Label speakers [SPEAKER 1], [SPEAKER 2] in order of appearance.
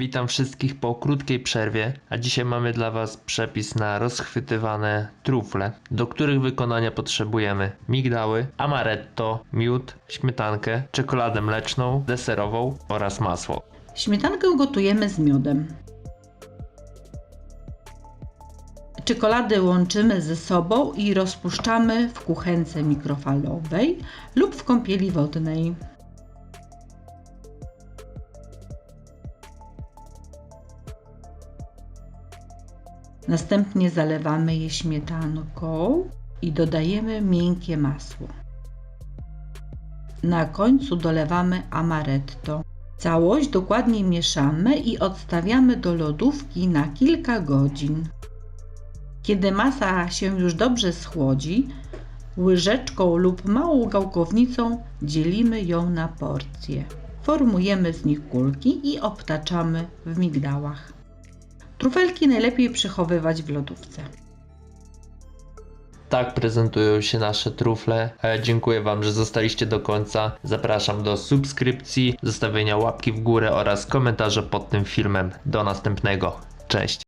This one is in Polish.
[SPEAKER 1] Witam wszystkich po krótkiej przerwie, a dzisiaj mamy dla Was przepis na rozchwytywane trufle, do których wykonania potrzebujemy migdały, amaretto, miód, śmietankę, czekoladę mleczną, deserową oraz masło.
[SPEAKER 2] Śmietankę gotujemy z miodem. Czekolady łączymy ze sobą i rozpuszczamy w kuchence mikrofalowej lub w kąpieli wodnej. Następnie zalewamy je śmietanką i dodajemy miękkie masło. Na końcu dolewamy amaretto. Całość dokładnie mieszamy i odstawiamy do lodówki na kilka godzin. Kiedy masa się już dobrze schłodzi, łyżeczką lub małą gałkownicą dzielimy ją na porcje. Formujemy z nich kulki i obtaczamy w migdałach. Trufelki najlepiej przechowywać w lodówce.
[SPEAKER 1] Tak prezentują się nasze trufle. E, Dziękuję Wam, że zostaliście do końca. Zapraszam do subskrypcji, zostawienia łapki w górę oraz komentarza pod tym filmem. Do następnego. Cześć.